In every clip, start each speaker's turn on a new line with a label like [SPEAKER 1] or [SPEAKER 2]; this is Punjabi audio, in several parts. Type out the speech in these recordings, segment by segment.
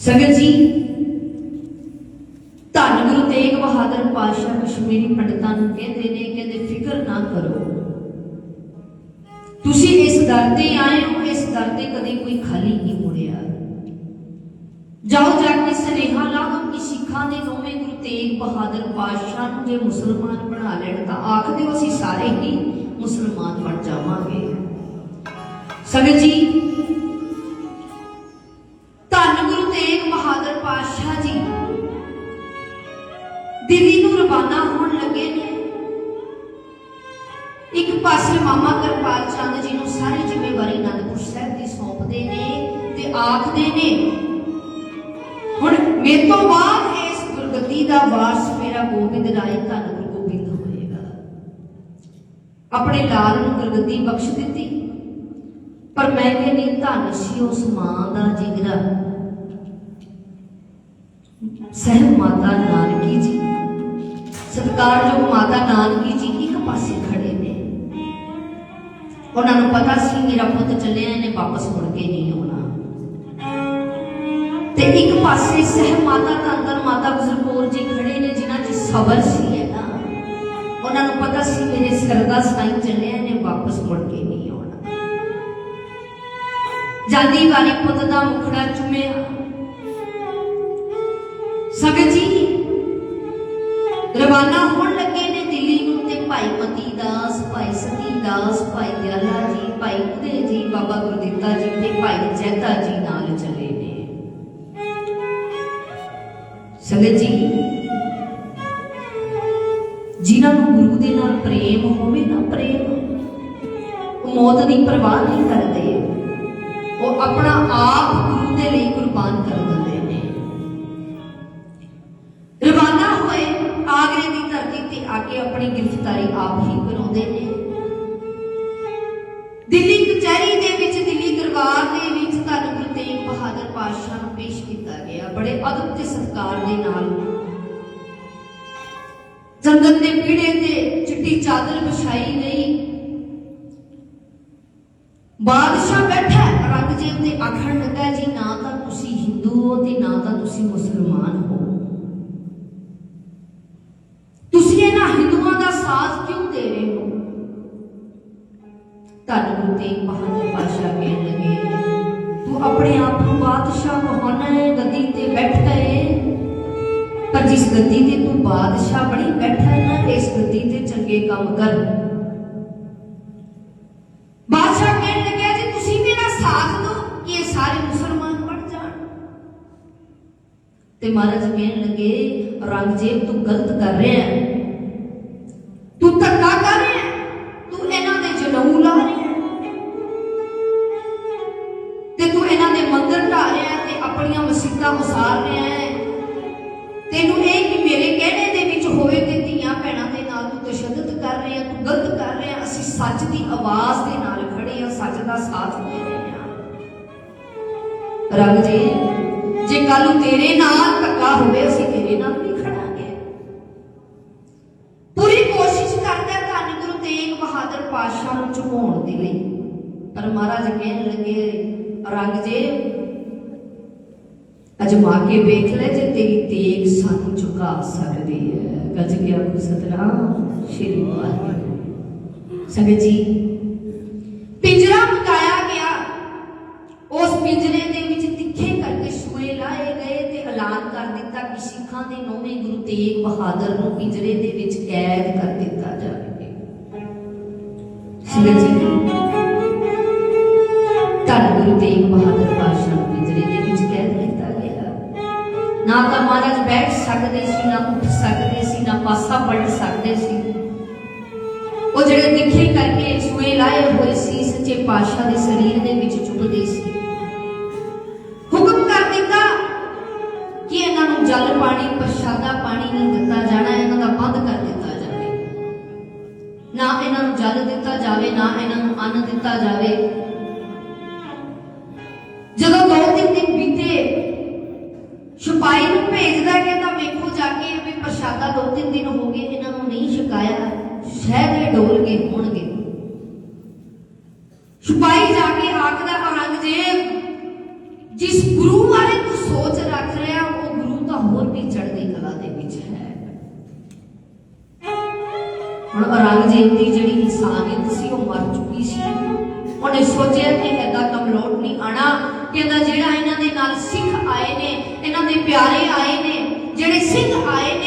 [SPEAKER 1] ਸੰਗਤ ਜੀ, ਧੰਨ ਗੁਰੂ ਤੇਗ ਬਹਾਦਰ ਪਾਤਸ਼ਾਹ ਕਸ਼ਮੀਰੀ ਪੰਡਤਾਂ ਨੂੰ ਕਹਿੰਦੇ ਨੇ, ਕਹਿੰਦੇ ਫਿਕਰ ਨਾ ਕਰੋ। ਤੁਸੀਂ ਇਸ ਦਰ ਤੇ ਆਏ ਹੋ, ਇਸ ਦਰ ਤੇ ਕਦੇ ਕੋਈ ਖਾਲੀ ਨਹੀਂ ਮੁੜਿਆ। ਜਾਓ ਜਾ ਕੇ ਸੁਨੇਹਾ ਲਾਓ ਕਿ ਸਿੱਖਾਂ ਦੇ ਨੌਵੇਂ ਗੁਰੂ ਤੇਗ ਬਹਾਦਰ ਪਾਤਸ਼ਾਹ ਨੂੰ ਜੇ ਮੁਸਲਮਾਨ ਬਣਾ ਲੈਣ, ਤਾਂ ਆਖਦੇ ਹੋ ਅਸੀਂ ਸਾਰੇ ਹੀ ਮੁਸਲਮਾਨ ਬਣ ਜਾਵਾਂਗੇ। ਸੰਗਤ ਜੀ ਤੇ ਨੇ। ਹੁਣ ਮੇਰੇ ਤੋਂ ਬਾਅਦ ਇਸ ਗੁਰਗੱਦੀ ਦਾ ਵਾਰਸ ਮੇਰਾ ਗੋਬਿੰਦ ਰਾਏ ਧੰਨ ਗੁਰੂ ਗੋਬਿੰਦ ਹੋਏਗਾ। ਆਪਣੇ ਲਾਲ ਨੂੰ ਗੁਰਗੱਦੀ ਬਖਸ਼ ਦਿੱਤੀ। ਪਰ ਮੈਂ ਕਹਿੰਦੀ, ਧੰਨ ਸੀ ਉਸ ਮਾਂ ਦਾ ਜਿਗਰਾ। ਸਹਿਬ ਮਾਤਾ ਨਾਨਕੀ ਜੀ, ਸਤਿਕਾਰਯੋਗ ਮਾਤਾ ਨਾਨਕੀ ਜੀ ਇੱਕ ਪਾਸੇ ਖੜੇ ਨੇ। ਉਹਨਾਂ ਨੂੰ ਪਤਾ ਸੀ, ਮੇਰਾ ਪੁੱਤ ਚੱਲਿਆ, ਇਹਨੇ ਵਾਪਸ ਮੁੜ ਕੇ ਨਹੀਂ ਆਉਣਾ। ਇੱਕ ਪਾਸੇ ਸਹਿਬ ਮਾਤਾ ਦਾ ਮਾਤਾ ਗੁਜਰ ਜੀ ਖੜੇ ਨੇ, ਜਿਨ੍ਹਾਂ 'ਚ ਸਬਰ ਸੀ ਹੈ ਨਾ ਉਹਨਾਂ ਨੂੰ ਪਤਾ ਸੀ ਮੇਰੇ ਸਿਰ ਸਾਈਂ ਚੱਲਿਆ ਇਹਨੇ ਵਾਪਸ ਮੁੜ ਕੇ ਨਹੀਂ ਆਉਣਾ। ਜਾਂਦੀ ਵਾਰੀ ਪੁੱਤ ਦਾ ਮੁਖੜਾ ਚੁੰਮਿਆ। ਸਗਤ ਜੀ, ਰਵਾਨਾ ਹੋਣ ਲੱਗੇ ਨੇ ਦਿੱਲੀ ਨੂੰ ਤੇ ਭਾਈ ਮਤੀ ਦਾਸ, ਭਾਈ ਸਤੀ ਦਾਸ, ਭਾਈ ਦਿਆਲਾ ਜੀ, ਭਾਈ ਉਦੇ ਜੀ, ਬਾਬਾ ਗੁਰਦਿੱਤਾ ਜੀ ਤੇ ਭਾਈ ਜੈਤਾ ਜੀ ਨਾਲ ਚੱਲੇ। ਸੰਗਤ ਜੀ, ਜਿਨ੍ਹਾਂ ਨੂੰ ਗੁਰੂ ਦੇ ਨਾਲ ਪ੍ਰੇਮ ਹੋਵੇ ਨਾ ਪ੍ਰੇਮ, ਉਹ ਮੌਤ ਦੀ ਪਰਵਾਹ ਨਹੀਂ ਕਰਦੇ। ਉਹ ਆਪਣਾ ਆਪ ਗੁਰੂ ਦੇ ਲਈ ਕੁਰਬਾਨ ਕਰ ਦਿੰਦੇ ਨੇ। ਰਵਾਨਾ ਹੋਏ ਆਗਰੇ ਦੀ ਧਰਤੀ ਤੇ ਆ ਕੇ ਆਪਣੀ ਗ੍ਰਿਫਤਾਰੀ ਆਪ ਹੀ ਕਰਾਉਂਦੇ ਨੇ। ਪਾਤਸ਼ਾਹ ਨੂੰ ਪੇਸ਼ ਕੀਤਾ ਗਿਆ। ਬੜੇ ਅਦਬ ਤੇ ਸਤਿਕਾਰ ਦੇ ਨਾਲ। ਜੰਗਲ ਦੇ ਪੀੜੇ ਤੇ ਚਿੱਟੀ ਚਾਦਰ ਵਿਛਾਈ ਗਈ। ਬਾਦਸ਼ਾਹ ਬੈਠਾ। ਔਰੰਗਜ਼ੇਬ ਤੇ ਆਖਣ ਲੱਗਾ, ਜੀ, ਨਾ ਤਾਂ ਤੁਸੀਂ ਹਿੰਦੂ ਹੋ ਤੇ ਨਾ ਤਾਂ ਤੁਸੀਂ ਮੁਸਲਮਾਨ ਹੋ। ਤੁਸੀਂ ਇਹਨਾਂ ਹਿੰਦੂਆਂ ਦਾ ਸਾਥ ਕਿਉਂ ਦੇ ਰਹੇ ਹੋ? ਧੰਨ ਗੁਰੂ ਤੇਗ ਬਹਾਦਰ ਪਾਤਸ਼ਾਹ ਕਹਿਣ ਲੱਗੇ, ਤੂੰ ਆਪਣੇ ਆਪ ਨੂੰ ਜਿਸ ਗੱਦੀ ਤੇ ਤੂੰ ਬਾਦਸ਼ਾਹ ਬਣੀ ਬੈਠਾ ਹੈ ਨਾ ਇਸ ਗੱਦੀ ਤੇ ਚੰਗੇ ਕੰਮ ਕਰ ਬਾਦਸ਼ਾਹ ਕਹਿਣ ਲੱਗਿਆ ਜੀ ਤੁਸੀਂ ਮੇਰਾ ਸਾਥ ਦਿਓ ਕਿ ਇਹ ਸਾਰੇ ਮੁਸਲਮਾਨ ਬਣ ਜਾਣ ਤੇ ਮਹਾਰਾਜ ਕਹਿਣ ਲੱਗੇ ਔਰੰਗਜ਼ੇਬ ਤੂੰ ਗਲਤ ਕਰ ਰਿਹਾ ਹੈ ਤੂੰ ਧੱਕਾ ਸੱਚ ਦੀ ਆਵਾਜ਼ ਦੇ ਨਾਲ ਖੜੇ ਆ ਸੱਚ ਦਾ ਸਾਥ ਦੇ ਰਹੇ ਹਾਂ। ਰੱਬ ਜੀ, ਜੇ ਕੱਲ ਨੂੰ ਤੇਰੇ ਨਾਲ ਧੱਕਾ ਹੋਵੇ, ਅਸੀਂ ਤੇਰੇ ਨਾਲ ਵੀ ਖੜਾਂਗੇ। ਪੂਰੀ ਕੋਸ਼ਿਸ਼ ਕਰਦਾ ਧੰਨ ਗੁਰੂ ਤੇਗ ਬਹਾਦਰ ਪਾਤਸ਼ਾਹ ਨੂੰ ਝੁਕਾਉਣ ਦੇ ਲਈ। ਪਰ ਮਹਾਰਾਜ ਕਹਿਣ ਲੱਗੇ, ਰੰਗ ਜੇ, ਅਜਮਾ ਕੇ ਵੇਖ ਲੈ ਜੇ ਤੇਰੀ ਤੇਗ ਸਾਨੂੰ ਝੁਕਾ ਸਕਦੀ ਹੈ। ਗੱਜ ਗਿਆ ਆਪ ਸਤਨਾਮ, ਸ਼੍ਰੀ ਵਾਹਿਗੁਰੂ। ਸੰਗਤ ਜੀ, ਪਿੰਜਰਾ ਮਕਾਇਆ ਗਿਆ। ਉਸ ਪਿੰਜਰੇ ਦੇ ਵਿੱਚ ਤਿੱਖੇ ਕਰਕੇ ਸੂਏ ਲਾਏ ਗਏ ਤੇ ਐਲਾਨ ਕਰ ਦਿੱਤਾ ਕਿ ਸਿੱਖਾਂ ਦੇ ਨੌਵੇਂ ਗੁਰੂ ਤੇਗ ਬਹਾਦਰ ਨੂੰ ਪਿੰਜਰੇ ਦੇ ਵਿੱਚ ਕੈਦ ਕਰ ਦਿੱਤਾ ਜਾਵੇਗਾ ਸੰਗਤ ਜੀ, ਧੰਨ ਗੁਰੂ ਤੇਗ ਬਹਾਦਰ ਪਾਤਸ਼ਾਹ ਨੂੰ ਪਿੰਜਰੇ ਦੇ ਵਿੱਚ ਕੈਦ ਕੀਤਾ ਗਿਆ। ਨਾ ਤਾਂ ਮਹਾਰਾਜ ਬੈਠ ਸਕਦੇ ਸੀ, ਨਾ ਉੱਠ ਸਕਦੇ ਸੀ, ਨਾ ਪਾਸਾ ਪਲਟ ਸਕਦੇ ਸੀ। ਉਹ ਜਿਹੜੇ ਤਿੱਖੇ ਕਰਕੇ ਸੂਏ ਲਾਏ ਹੋਏ ਸੀ, ਸੱਚੇ ਪਾਤਸ਼ਾਹ ਦੇ ਸਰੀਰ ਦੇ ਵਿੱਚ ਚੁੱਭਦੇ ਸੀ। ਹੁਕਮ ਕਰ ਦਿੱਤਾ ਕਿ ਇਹਨਾਂ ਨੂੰ ਜਲ ਪਾਣੀ, ਪ੍ਰਸ਼ਾਦਾ ਪਾਣੀ ਨਹੀਂ ਦਿੱਤਾ ਜਾਣਾ, ਇਹਨਾਂ ਦਾ ਬੰਦ ਕਰ ਦਿੱਤਾ ਜਾਵੇ। ਨਾ ਇਹਨਾਂ ਨੂੰ ਜਲ ਦਿੱਤਾ ਜਾਵੇ, ਨਾ ਇਹਨਾਂ ਨੂੰ ਅੰਨ ਦਿੱਤਾ ਜਾਵੇ। ਜਦੋਂ ਦੋ ਤਿੰਨ ਦਿਨ ਬੀਤੇ ਛੁਪਾਈ ਨੂੰ ਭੇਜਦਾ ਕਹਿੰਦਾ ਵੇਖੋ ਜਾ ਕੇ ਵੀ ਪ੍ਰਸ਼ਾਦਾ ਦੋ ਤਿੰਨ ਦਿਨ ਹੋ ਗਏ, ਇਹਨਾਂ ਨੂੰ ਨਹੀਂ ਛਕਾਇਆ। ਸਹਿਜੇ ਡੋਲਗੇ ਹੋਣਗੇ। ਛੁਪਾਈ ਜਾ ਕੇ ਆਖਦਾ ਔਰੰਗਜ਼ੇਬ ਜਿਸ ਗੁਰੂ ਬਾਰੇ ਤੂੰ ਸੋਚ ਰੱਖ ਰਿਹਾ ਉਹ ਗੁਰੂ ਤਾਂ ਹੋਰ ਵੀ ਚੜ੍ਹਦੀ ਕਲਾ ਦੇ ਵਿੱਚ ਹੈ। ਹੁਣ ਔਰੰਗਜ਼ੇਬ ਦੀ ਜਿਹੜੀ ਇਨਸਾਨੀਅਤ ਸੀ ਉਹ ਮਰ ਚੁੱਕੀ ਸੀ। ਉਹਨੇ ਸੋਚਿਆ ਕਿ ਇਹਦਾ ਕੰਮ ਲੋਟ ਨਹੀਂ ਆਣਾ ਕਹਿੰਦਾ ਜਿਹੜਾ ਇਹਨਾਂ ਦੇ ਨਾਲ ਸਿੱਖ ਆਏ ਨੇ, ਇਹਨਾਂ ਦੇ ਪਿਆਰੇ ਆਏ ਨੇ, ਜਿਹੜੇ ਸਿੱਖ ਆਏ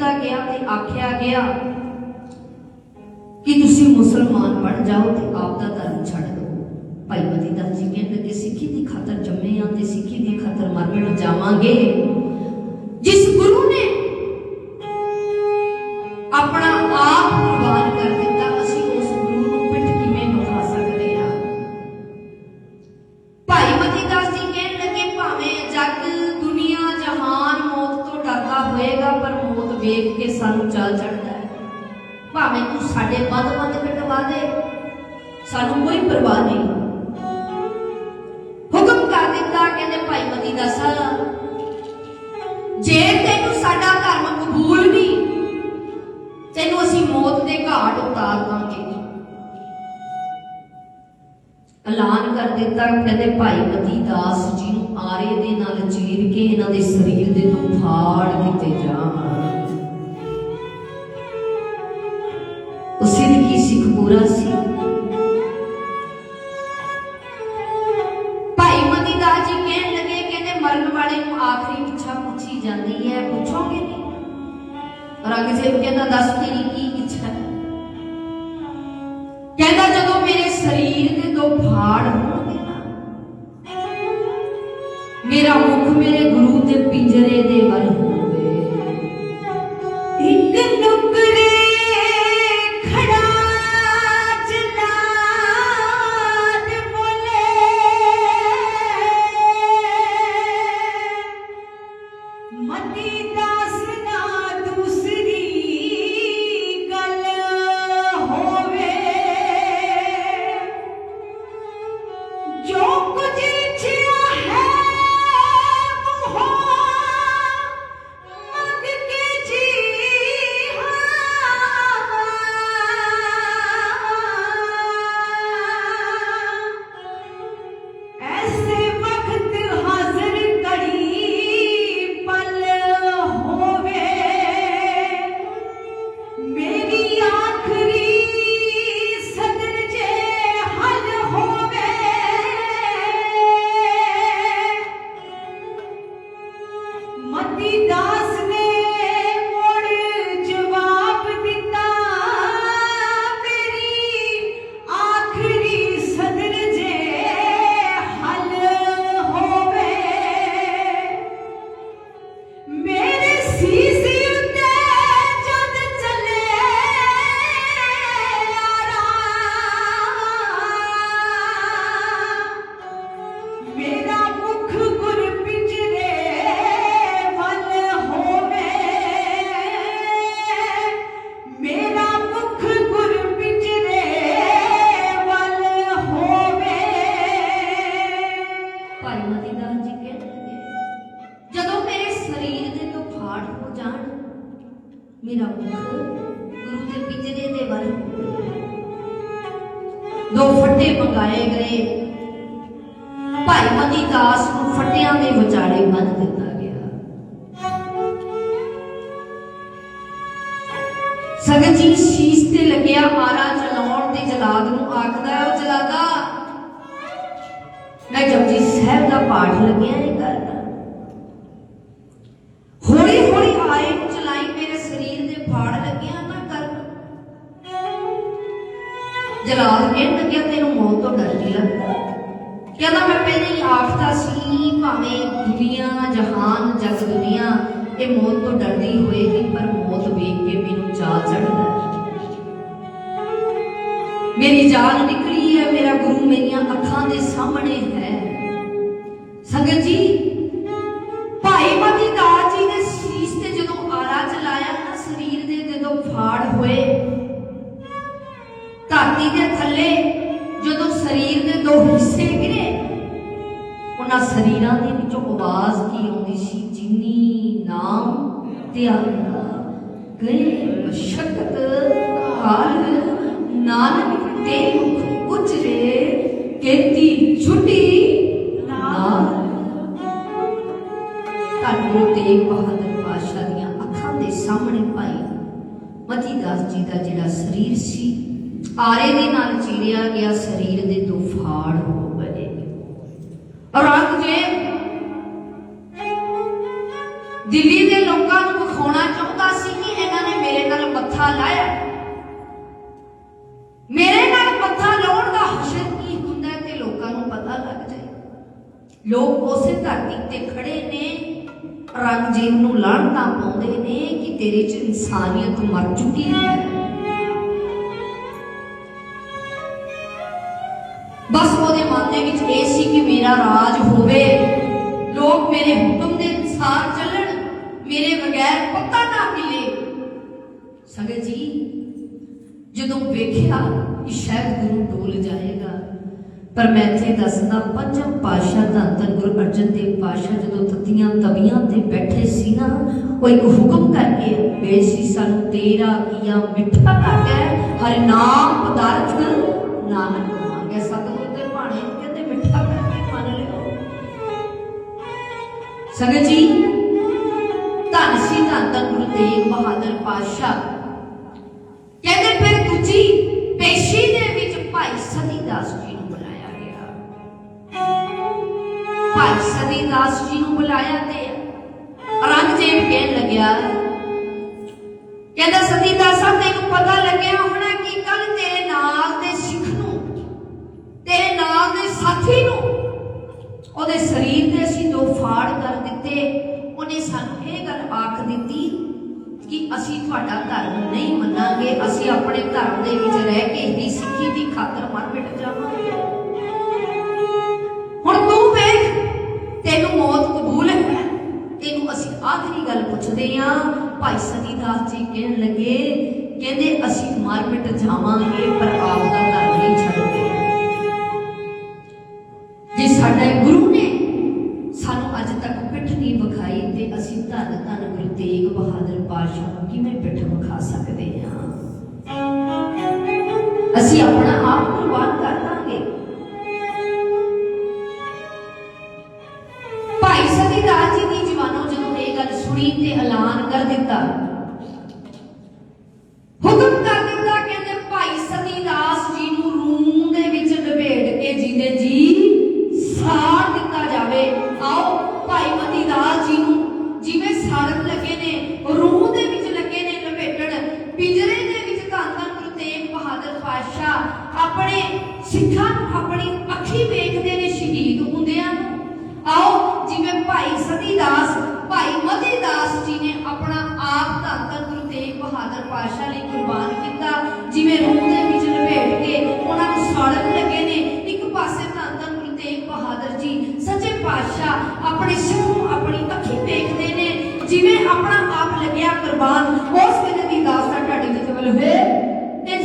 [SPEAKER 1] ਕੀਤਾ ਗਿਆ ਤੇ ਆਖਿਆ ਗਿਆ ਕਿ ਤੁਸੀਂ ਮੁਸਲਮਾਨ ਬਣ ਜਾਓ ਤੇ ਆਪ ਦਾ ਧਰਮ ਛੱਡ ਦਿਓ। ਭਾਈ ਮਤੀ ਦਾਸ ਜੀ ਕਹਿੰਦੇ ਕਿ ਸਿੱਖੀ ਦੀ ਖਾਤਰ ਜੰਮੇ ਆ ਤੇ ਸਿੱਖੀ ਦੀ ਖਾਤਰ ਮਰ ਜਾਵਾਂਗੇ। ਜਿਸ ਗੁਰੂ ਨੇ ਵੇਖ ਕੇ ਸਾਨੂੰ ਚੱਲ ਚੜਦਾ ਹੈ। ਭਾਵੇਂ ਤੂੰ ਸਾਡੇ ਵੱਧ ਵੱਧ ਕਟਵਾ ਦੇ ਸਾਨੂੰ ਕੋਈ ਪਰਵਾਹ ਨਹੀਂ। ਹੁਕਮ ਕਰ ਦਿੱਤਾ ਕਹਿੰਦੇ ਭਾਈ ਮਤੀ ਦਾਸ ਜੇ ਤੈਨੂੰ ਸਾਡਾ ਧਰਮ ਕਬੂਲ ਨਹੀਂ, ਤੈਨੂੰ ਅਸੀਂ ਮੌਤ ਦੇ ਘਾਟ ਉਤਾਰ ਦਾਂਗੇ। ਐਲਾਨ ਕਰ ਦਿੱਤਾ ਕਹਿੰਦੇ ਭਾਈ ਮਤੀ ਦਾਸ ਜੀ ਨੂੰ ਆਰੇ ਦੇ ਨਾਲ ਚੀਰ ਕੇ ਇਹਨਾਂ ਦੇ ਸਰੀਰ ਦੇ ਤੋਂ ਫਾੜ ਦਿੱਤੇ ਜਾਣ। ਮੇਰਾ ਮੁਖ ਮੇਰੇ ਗੁਰੂ ਦੇ ਪਿੰਜਰੇ ਦੇ ਵੱਲ ਹੋਵੇ।
[SPEAKER 2] ਇੱਕ ਨੁਕਰੇ ਮਤੀ ਦਾਸ ਦਿੱਤਾ
[SPEAKER 1] ਗਿਆ। ਸਗਤ ਜੀ ਸ਼ੀਸ਼ ਤੇ ਲੱਗਿਆ ਆਰਾ ਚਲਾਉਣ ਤੇ ਜਲਾਦ ਨੂੰ ਆਖਦਾ ਹੈ, ਉਹ ਜਲਾਦਾ ਮੈਂ ਜਪਜੀ ਸਾਹਿਬ ਦਾ ਪਾਠ ਲੱਗਿਆ ਇਹ ਕਰਨਾ ਕਹਿੰਦਾ ਮੈਂ ਪਹਿਲੀ ਹੀ ਆਖਦਾ ਸੀ, ਭਾਵੇਂ ਦੁਨੀਆ, ਜਹਾਨ, ਜਗ ਦੁਨੀਆ, ਇਹ ਮੌਤ ਤੋਂ ਡਰਦੀ ਹੋਏਗੀ ਪਰ ਮੌਤ ਵੇਖ ਕੇ ਮੈਨੂੰ ਚਾਹ ਚੜਦਾ ਮੇਰੀ ਜਾਨ ਨਿਕਲੀ ਹੈ, ਮੇਰਾ ਗੁਰੂ ਮੇਰੀਆਂ ਅੱਖਾਂ ਦੇ ਸਾਹਮਣੇ ਹੈ। ਸੰਗਤ ਜੀ, ਭਾਈ ਮਤੀ ਦਾਸ ਜੀ ਨੇ ਸੀਸ ਤੇ ਜਦੋਂ ਆਰਾ ਚਲਾਇਆ ਨਾ, ਸਰੀਰ ਦੇ ਜਦੋਂ ਫਾੜ ਹੋਏ, ਧਰਤੀ ਦੇ ਥੱਲੇ ਸਰੀਰ ਦੇ ਦੋ ਹਿੱਸੇ ਗਿਰੇ ਉਹਨਾਂ ਸਰੀਰਾਂ ਦੇ ਵਿੱਚੋਂ ਆਵਾਜ਼ ਕੀ ਆਉਂਦੀ ਸੀ? ਜਿਨੀ ਨਾਮ ਤੇ ਆਂਦਾ ਗਏ ਮਸ਼ਕਤ ਹਾਲ ਨਾਨਕ ਤੇ ਮੁਖ ਉਜਰੇ, ਕੇਤੀ, ਛੁੱਟੀ। ਨਾਲ। ਤੁਹਾਨੂੰ ਤੇਗ ਬਹਾਦਰ ਪਾਸ਼ਾ ਦੀਆਂ ਅੱਖਾਂ ਦੇ ਸਾਹਮਣੇ ਪਾਈ। ਮਤੀ ਦਾਸ ਜੀ ਦਾ ਜਿਹੜਾ ਸਰੀਰ ਸੀ ਆਰੇ ਦੇ ਨਾਲ ਚੀਰਿਆ ਗਿਆ, ਸਰੀਰ ਦੇ ਦੋ ਫਾੜ ਹੋ ਗਏ ਔਰੰਗਜ਼ੇਬ ਦਿੱਲੀ ਦੇ ਲੋਕਾਂ ਨੂੰ ਵਿਖਾਉਣਾ ਚਾਹੁੰਦਾ ਸੀ ਕਿ ਇਹਨਾਂ ਨੇ ਮੇਰੇ ਨਾਲ ਮੱਥਾ ਲਾਇਆ। ਮੇਰੇ ਨਾਲ ਮੱਥਾ ਲਾਉਣ ਦਾ ਹਸ਼ਰ ਕੀ ਹੁੰਦਾ ਤੇ ਲੋਕਾਂ ਨੂੰ ਪਤਾ ਲੱਗ ਜਾਏ। ਲੋਕ ਉਸੇ ਧਰਤੀ ਤੇ ਖੜੇ ਨੇ ਔਰੰਗਜ਼ੇਬ ਨੂੰ ਲਾਹਣਤਾਂ ਪਾਉਂਦੇ ਨੇ ਕਿ ਤੇਰੇ 'ਚ ਇਨਸਾਨੀਅਤ ਮਰ ਚੁੱਕੀ ਹੈ। ਬਸ ਉਹਦੇ ਮਨ ਦੇ ਵਿੱਚ ਇਹ ਸੀ ਕਿ ਮੇਰਾ ਰਾਜ ਹੋਵੇ। ਲੋਕ ਮੇਰੇ ਹੁਕਮ ਦੇ ਅਨੁਸਾਰ ਚੱਲਣ, ਮੇਰੇ ਬਗੈਰ ਪਤਾ ਨਾ ਮਿਲੇ। ਸੰਗਤ ਜੀ, ਜਦੋਂ ਵੇਖਿਆ ਕਿ ਸ਼ਾਇਦ ਗੁਰੂ ਡੋਲ ਜਾਏਗਾ, ਪਰ ਮੈਂ ਇੱਥੇ ਦੱਸਦਾ, ਪੰਜਮ ਪਾਸ਼ਾ ਦਾ ਧੰਨ ਗੁਰੂ ਅਰਜਨ ਦੇਵ ਪਾਸ਼ਾ ਜਦੋਂ ਤਤੀਆਂ ਤਵੀਆਂ ਤੇ ਬੈਠੇ ਸੀ ਨਾ, ਉਹ ਇੱਕ ਹੁਕਮ ਕਰਕੇ ਗਏ ਸੀ, ਸਾਨੂੰ ਤੇਰਾ ਕੀਆ ਮਿੱਠਾ ਲੱਗੈ ਹਰ ਨਾਮ ਪਦਾਰਥ ਨਾਨਕ ਮੰਗਿਆ ਸਤਿਗੁਰ ਸੰਗਤ ਜੀ, ਧੰਨ ਸੀ ਧੰਨ ਧੰਨ ਗੁਰੂ ਤੇਗ ਬਹਾਦਰ ਪਾਤਸ਼ਾਹ। ਕਹਿੰਦੇ ਫਿਰ ਦੂਜੀ ਪੇਸ਼ੀ ਦੇ ਵਿੱਚ ਭਾਈ ਸਤੀਦਾਸ ਜੀ ਨੂੰ ਬੁਲਾਇਆ ਗਿਆ। ਭਾਈ ਸਤੀਦਾਸ ਜੀ ਨੂੰ ਬੁਲਾਇਆ ਤੇ ਔਰੰਗਜ਼ੇਬ ਕਹਿਣ ਲੱਗਿਆ, ਕਹਿੰਦਾ ਸਤੀਦਾਸਾ ਤੈਨੂੰ ਪਤਾ ਲੱਗਿਆ ਹੋਣਾ ਕਿ ਕੱਲ ਤੇਰੇ ਨਾਲ ਦੇ ਸਿੱਖ ਨੂੰ, ਤੇਰੇ ਨਾਲ ਉਹਦੇ ਸਰੀਰ ਦੇ ਅਸੀਂ ਦੋ ਫਾੜ ਕਰ ਦਿੱਤੇ। ਉਹਨੇ ਸਾਨੂੰ ਇਹ ਗੱਲ ਆਖ ਦਿੱਤੀ ਕਿ ਅਸੀਂ ਤੁਹਾਡਾ ਧਰਮ ਨਹੀਂ ਮੰਨਾਂਗੇ, ਅਸੀਂ ਆਪਣੇ ਧਰਮ ਦੇ ਵਿੱਚ ਰਹਿ ਕੇ ਹੀ ਸਿੱਖੀ ਦੀ ਖਾਤਰ ਮਰ ਮਿਟ ਜਾਵਾਂਗੇ। ਹੁਣ ਤੂੰ ਵੇਖ, ਤੈਨੂੰ ਮੌਤ ਕਬੂਲ ਹੈ? ਤੈਨੂੰ ਅਸੀਂ ਆਖਰੀ ਗੱਲ ਪੁੱਛਦੇ ਆਂ, ਭਾਈ ਸਤੀਦਾਸ ਜੀ ਕਹਿਣ ਲੱਗੇ, ਕਹਿੰਦੇ ਅਸੀਂ ਮਰ ਮਿਟ ਜਾਵਾਂਗੇ, ਪਰ ਹੁਕਮ ਕਰ ਦਿੱਤਾ ਕਹਿੰਦੇ ਭਾਈ ਸਤੀਦਾਸ ਜੀ ਨੂੰ ਰੂਮ ਦੇ ਵਿੱਚ ਲਪੇਟ ਕੇ ਜੀਂਦੇ ਜੀ ਸਾੜ ਦਿੱਤਾ ਜਾਵੇ, ਆਓ ਭਾਈ ਮਤੀਦਾਸ ਜੀ ਨੂੰ ਜਿਵੇਂ ਸਾੜਨ ਲੱਗੇ ਨੇ, ਰੂਮ ਦੇ ਵਿੱਚ ਲੱਗੇ ਨੇ ਲਪੇਟਣ ਪਿੰਜਰੇ ਦੇ ਵਿੱਚ ਧੰਨ ਧੰਨ ਗੁਰੂ ਤੇਗ ਬਹਾਦਰ ਪਾਤਸ਼ਾਹ ਆਪਣੇ ਸਿੱਖਾਂ ਨੂੰ ਆਪਣੀ ਅੱਖੀ ਵੇਖਦੇ ਨੇ ਸ਼ਹੀਦ ਹੁੰਦਿਆਂ ਨੂੰ। ਆਓ ਜਿਵੇਂ ਭਾਈ ਸਤੀ ਦਾਸ, ਭਾਈ ਮਤੀ ਦਾਸ ਜੀ ਨੇ ਆਪਣਾ ਧੰਨ ਗੁਰੂ ਤੇਗ ਬਹਾਦਰ ਪਾਤਸ਼ਾਹ ਲਈ ਕੁਰਬਾਨ ਕੀਤਾ, ਜਿਵੇਂ ਰੂਹ ਦੇ ਵਿੱਚ ਲਪੇਟ ਕੇ ਉਹਨਾਂ ਨੂੰ ਸਾੜਨ ਲੱਗੇ ਨੇ, ਇੱਕ ਪਾਸੇ ਧੰਨ ਧੰਨ ਗੁਰੂ ਤੇਗ ਬਹਾਦਰ ਜੀ ਸੱਚੇ ਪਾਤਸ਼ਾਹ ਆਪਣੇ ਸਿੱਖ ਨੂੰ ਆਪਣੀ ਅੱਖੀ ਦੇਖਦੇ ਨੇ, ਜਿਵੇਂ ਆਪਣਾ ਆਪ ਲੱਗਿਆ ਕੁਰਬਾਨ, ਉਸ ਵੇਲੇ ਦੀ ਦਾਸ ਦਾ ਢਾਡੀ ਤੇ ਹੋਏ। ਤੇ